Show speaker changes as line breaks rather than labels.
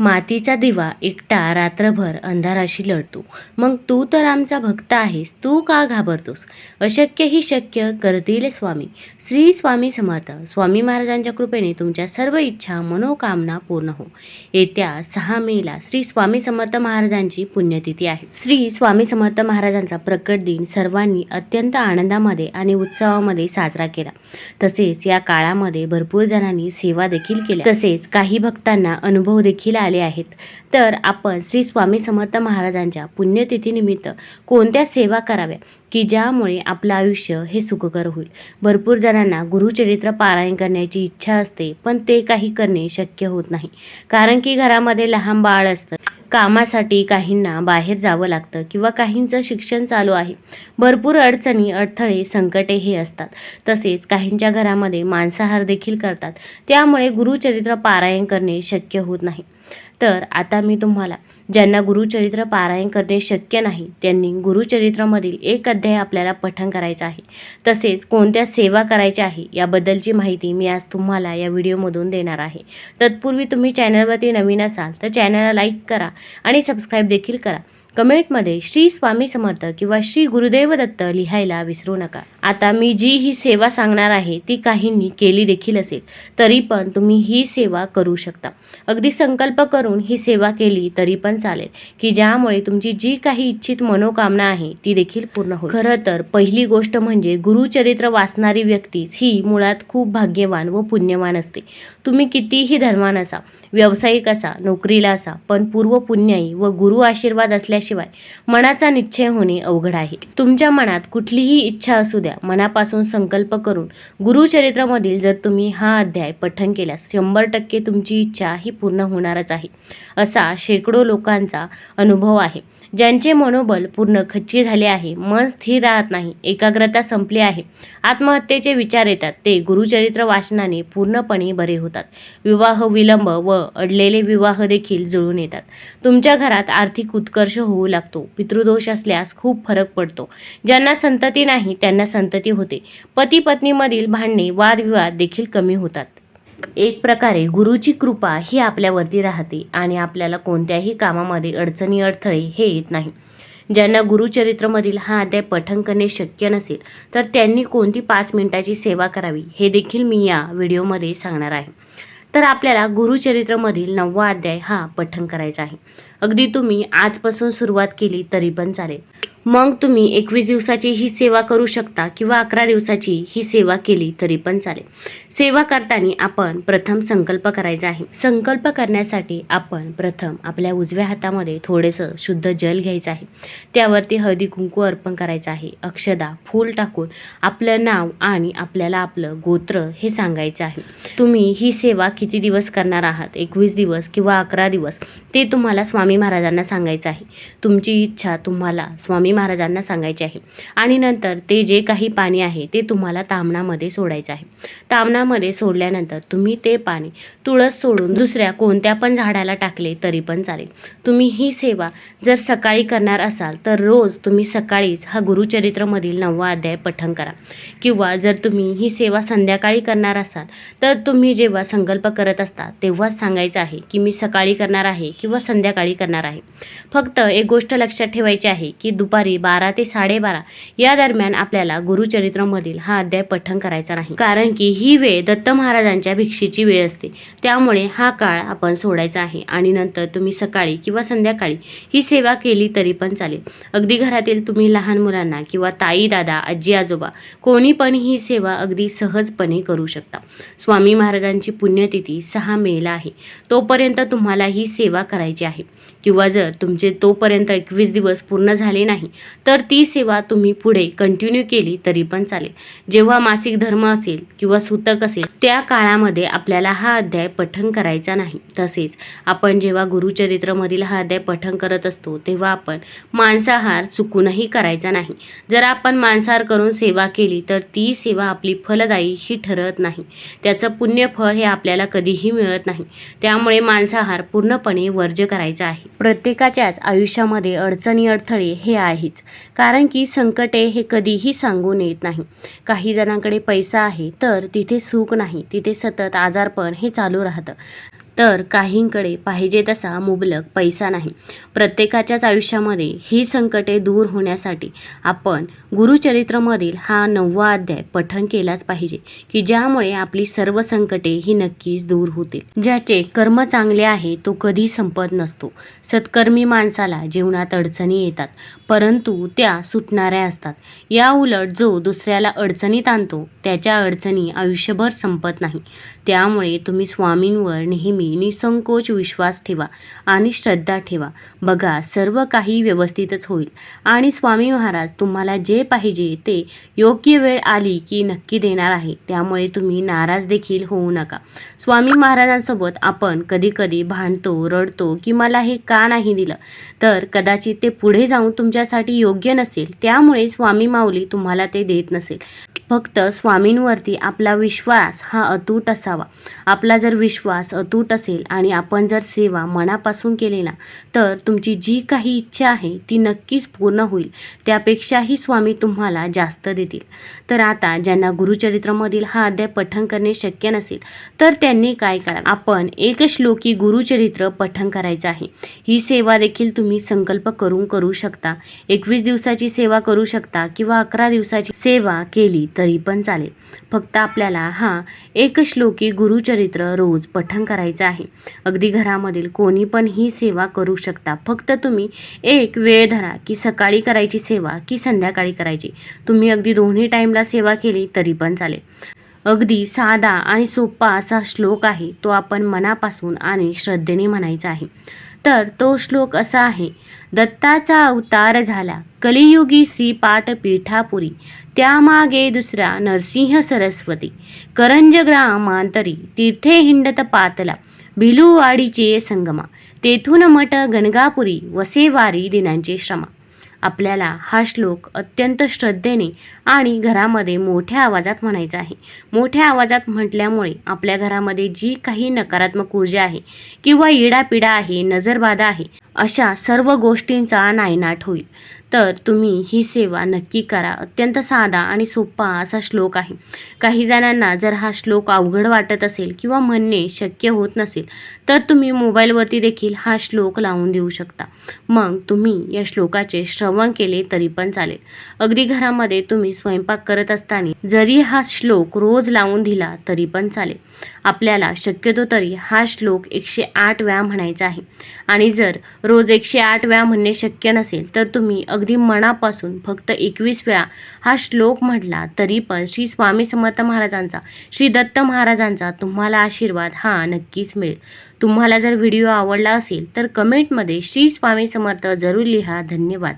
मातीचा दिवा एकटा रात्रभर अंधाराशी लढतो. मग तू तर आमचा भक्त आहेस तू का घाबरतोस? अशक्य ही शक्य करतील स्वामी. श्री स्वामी समर्थ स्वामी महाराजांच्या कृपेने तुमच्या सर्व इच्छा मनोकामना पूर्ण हो. येत्या सहा मेला श्री स्वामी समर्थ महाराजांची पुण्यतिथी आहे. श्री स्वामी समर्थ महाराजांचा प्रकट दिन सर्वांनी अत्यंत आनंदामध्ये आणि उत्सवामध्ये साजरा केला. तसेच या काळामध्ये भरपूर जणांनी सेवा देखील केल्या. तसेच काही भक्तांना अनुभव देखील आले. आहेत. तर आपण श्री स्वामी समर्थ महाराजांच्या पुण्यतिथीनिमित्त कोणत्या सेवा कराव्या? की ज्यामुळे आपलं आयुष्य हे सुखकर होईल? भरपूर जणांना गुरुचरित्र पारायण करण्याची इच्छा असते पण ते काही करणे शक्य होत नाही. कारण की घरामध्ये लहान बाळ असतं. कामासाठी काहींना बाहेर जावं लागतं किंवा काहींचं शिक्षण चालू आहे. भरपूर अडचणी अडथळे संकटे हे असतात. तसेच काहींच्या घरामध्ये मांसाहार देखील करतात. त्यामुळे गुरुचरित्र पारायण करणे शक्य होत नाही. तर आता मी तुम्हाला ज्यांना गुरुचरित्र पारायण करणे शक्य नाही त्यांनी गुरुचरित्रामधील एक अध्याय आपल्याला पठण करायचा आहे. तसेच कोणत्या सेवा करायच्या आहे याबद्दलची माहिती मी आज तुम्हाला या व्हिडिओमधून देणार आहे. तत्पूर्वी तुम्ही चॅनलवरती नवीन असाल तर चॅनलला लाईक करा आणि सबस्क्राईब देखील करा. कमेंटमध्ये श्री स्वामी समर्थ किंवा श्री गुरुदेव दत्त लिहायला विसरू नका. आता मी जी ही सेवा सांगणार आहे ती काहींनी केली देखील असेल तरी पण तुम्ही ही सेवा करू शकता. अगदी संकल्प करून ही सेवा केली तरी पण चालेल की ज्यामुळे तुमची जी काही इच्छित मनोकामना आहे ती देखील पूर्ण होईल. खरं तर पहिली गोष्ट म्हणजे गुरुचरित्र वाचणारी व्यक्तीच ही मुळात खूप भाग्यवान व पुण्यवान असते. तुम्ही कितीही धर्मान असा व्यावसायिक असा नोकरीला असा पण पूर्व पुण्याई व गुरु आशीर्वाद असल्याशिवाय मनाचा निश्चय होणे अवघड आहे. तुमच्या मनात कुठलीही इच्छा असू द्या मनापासून संकल्प करून गुरुचरित्रामधील जर तुम्ही हा अध्याय पठण केल्यास शंभर टक्के तुमची इच्छा ही पूर्ण होणारच आहे असा शेकडो लोकांचा अनुभव आहे. ज्यांचे मनोबल पूर्ण खच्ची झाले आहे मन स्थिर राहत नाही एकाग्रता संपली आहे. आत्महत्येचे विचार येतात ते गुरुचरित्र वाचनाने पूर्णपणे बरे होतात. विवाह विलंब व अडलेले विवाह देखील जुळून येतात. तुमच्या घरात आर्थिक उत्कर्ष होऊ लागतो पितृदोष असल्यास खूप फरक पडतो. ज्यांना संतती नाही त्यांना संतती होते. पती पत्नीमधील भांडणे वादविवाद देखील कमी होतात. एक प्रकारे गुरुची कृपा ही आपल्यावरती राहते आणि आपल्याला कोणत्याही कामामध्ये अडचणी अडथळे हे येत नाही. ज्यांना गुरुचरित्रमधील हा अध्याय पठन करणे शक्य नसेल तर त्यांनी कोणती पाच मिनिटाची सेवा करावी हे देखील मी या व्हिडिओमध्ये सांगणार आहे. तर आपल्याला गुरुचरित्रमधील नववा अध्याय हा पठण करायचा आहे. अगदी तुम्ही आजपासून सुरुवात केली तरी पण चालेल. मग तुम्ही एकवीस दिवसाची ही सेवा करू शकता किंवा अकरा दिवसाची ही सेवा केली तरी पण चालेल. सेवा करताना आपण प्रथम संकल्प करायचा आहे. संकल्प करण्यासाठी आपण प्रथम आपल्या उजव्या हातामध्ये थोडेसं शुद्ध जल घ्यायचं आहे. त्यावरती हळदी कुंकू अर्पण करायचं आहे. अक्षदा फूल टाकून आपलं नाव आणि आपल्याला आपलं गोत्र हे सांगायचं आहे. तुम्ही ही सेवा किती दिवस करणार आहात? एकवीस दिवस किंवा अकरा दिवस? ते तुम्हाला स्वामी महाराजांना सांगायचं आहे. तुमची इच्छा तुम्हाला स्वामी महाराजांना सांगायची आहे. आणि नंतर ते जे काही पाणी आहे ते तुम्हाला तामणामध्ये सोडायचं आहे. तामणामध्ये सोडल्यानंतर तुम्ही ते पाणी तुळस सोडून दुसऱ्या कोणत्या पण झाडाला टाकले तरी पण चालेल. तुम्ही ही सेवा जर सकाळी करणार असाल तर रोज तुम्ही सकाळीच हा गुरुचरित्रमधील नववा अध्याय पठण करा. किंवा जर तुम्ही ही सेवा संध्याकाळी करणार असाल तर तुम्ही जेव्हा संकल्प करत असता तेव्हाच सांगायचं आहे की मी सकाळी करणार आहे किंवा संध्याकाळी करणार आहे. फक्त एक गोष्ट लक्षात ठेवायची आहे की दुपारी बारा ते साडेबारा या दरम्यान आपल्याला गुरुचरित्रमधील हा अध्याय पठण करायचा नाही. कारण की ही वेळ दत्त महाराजांच्या भिक्षेची वेळ असते. त्यामुळे हा काळ आपण सोडायचा आहे आणि नंतर तुम्ही सकाळी किंवा संध्याकाळी ही सेवा केली तरी पण चालेल. अगदी घरातील तुम्ही लहान मुलांना किंवा ताई दादा आजी आजोबा कोणी पण ही सेवा अगदी सहजपणे करू शकता. स्वामी महाराजांची पुण्यतिथी सहा मेला आहे. तोपर्यंत तुम्हाला ही सेवा करायची आहे. किंवा जर तुमचे तोपर्यंत एकवीस दिवस पूर्ण झाले नाही तर ती सेवा तुम्ही पुढे कंटिन्यू केली तरी पण चालेल. जेव्हा मासिक धर्म असेल किंवा सूतक असेल त्या काळामध्ये आपल्याला हा अध्याय पठण करायचा नाही. तसेच आपण जेव्हा गुरुचरित्रमधील हा अध्याय पठण करत असतो तेव्हा आपण मांसाहार चुकूनही करायचा नाही. जर आपण मांसाहार करून सेवा केली तर ती सेवा आपली फलदायी ही ठरत नाही. त्याचं पुण्यफळ हे आपल्याला कधीही मिळत नाही. त्यामुळे मांसाहार पूर्णपणे वर्ज्य करायचा आहे. प्रत्येकाच्याच आयुष्यामध्ये अडचणी अडथळे हे आहेच. कारण की संकटे हे कधीही सांगून येत नाही. काही जणांकडे पैसा आहे तर तिथे सुख नाही. तिथे सतत आजारपण हे चालू राहतं. तर काहींकडे पाहिजे तसा मुबलक पैसा नाही. प्रत्येकाच्याच आयुष्यामध्ये ही संकटे दूर होण्यासाठी आपण गुरुचरित्रमधील हा नववा अध्याय पठन केलाच पाहिजे की ज्यामुळे आपली सर्व संकटे ही नक्कीच दूर होतील. ज्याचे कर्म चांगले आहे तो कधी संपत नसतो. सत्कर्मी माणसाला जीवनात अडचणी येतात परंतु त्या सुटणाऱ्या असतात. या उलट जो दुसऱ्याला अडचणीत आणतो त्याच्या अडचणी आयुष्यभर संपत नाही. त्यामुळे तुम्ही स्वामींवर नेहमी निसंकोच विश्वास ठेवा आणि श्रद्धा ठेवा. बघा सर्व काही व्यवस्थितच होईल. आणि स्वामी महाराज तुम्हाला जे पाहिजे ते योग्य वेळ आली की नक्की देणार आहे. त्यामुळे तुम्ही नाराज देखील होऊ नका. स्वामी महाराजांसोबत आपण कधीकधी भांडतो रडतो की मला हे का नाही दिलं तर कदाचित ते पुढे जाऊन तुमच्यासाठी योग्य नसेल. त्यामुळे स्वामी माऊली तुम्हाला ते देत नसेल. फक्त स्वामींवरती आपला विश्वास हा अतूट असावा. आपला जर विश्वास अतूट असेल आणि आपण जर सेवा मनापासून केली ना तर तुमची जी काही इच्छा आहे ती नक्कीच पूर्ण होईल. त्यापेक्षाही स्वामी तुम्हाला जास्त देतील. तर आता ज्यांना गुरुचरित्रमधील हा अध्याय पठण करणे शक्य नसेल तर त्यांनी काय करा आपण एक श्लोकी गुरुचरित्र पठण करायचं आहे. ही सेवा देखील तुम्ही संकल्प करून करू शकता. एकवीस दिवसाची सेवा करू शकता किंवा अकरा दिवसाची सेवा केली तरी पण चालेल. फक्त आपल्याला हा एक श्लोकी गुरुचरित्र रोज पठण करायचं आहे. अगदी घरामधील कोणी पण ही सेवा करू शकता. फक्त तुम्ही एक वेळ धरा की सकाळी करायची सेवा की संध्याकाळी करायची. तुम्ही अगदी दोन्ही टाईमला सेवा केली तरी पण चालेल. अगदी साधा आणि सोपा असा श्लोक आहे तो आपण मनापासून आणि श्रद्धेने म्हणायचा आहे. तर तो श्लोक असा आहे. दत्ताचा अवतार झाला. कलियुगी श्रीपाठ पीठापुरी त्यामागे दुसरा नरसिंह सरस्वती. करंज ग्रामांतरी तीर्थे हिंडत पातला. भिलुवाडीचे संगमा. तेथून मठ गणगापुरी. वसेवारी दिनांचे श्रमा. आपल्याला हा श्लोक अत्यंत श्रद्धेने आणि घरामध्ये मोठ्या आवाजात म्हणायचा आहे. मोठ्या आवाजात म्हटल्यामुळे आपल्या घरामध्ये जी काही नकारात्मक ऊर्जा आहे किंवा इडापिडा आहे नजरबाधा आहे अशा सर्व गोष्टींचा नायनाट होईल. तर तुम्ही ही सेवा नक्की करा. अत्यंत साधा आणि सोपा असा श्लोक आहे. काही जणांना जर हा श्लोक अवघड वाटत असेल किंवा म्हणणे शक्य होत नसेल तर तुम्ही मोबाईलवरती देखील हा श्लोक लावून देऊ शकता. मग तुम्ही या श्लोकाचे श्रवण केले तरी पण चालेल. अगदी घरामध्ये तुम्ही स्वयंपाक करत असताना जरी हा श्लोक रोज लावून दिला तरी पण चालेल. आपल्याला शक्यतो तरी हा श्लोक एकशे आठ वेळा म्हणायचा आहे. आणि जर रोज एकशे आठ वेळा म्हणणे शक्य नसेल तर तुम्ही अगदी मनापासून फक्त एकवीस वेळा हा श्लोक म्हटला तरी पण श्री स्वामी समर्थ महाराजांचा श्री दत्त महाराजांचा तुम्हाला आशीर्वाद हा नक्कीच मिळेल. तुम्हाला जर व्हिडिओ आवडला असेल तर कमेंटमध्ये श्री स्वामी समर्थ जरूर लिहा. धन्यवाद.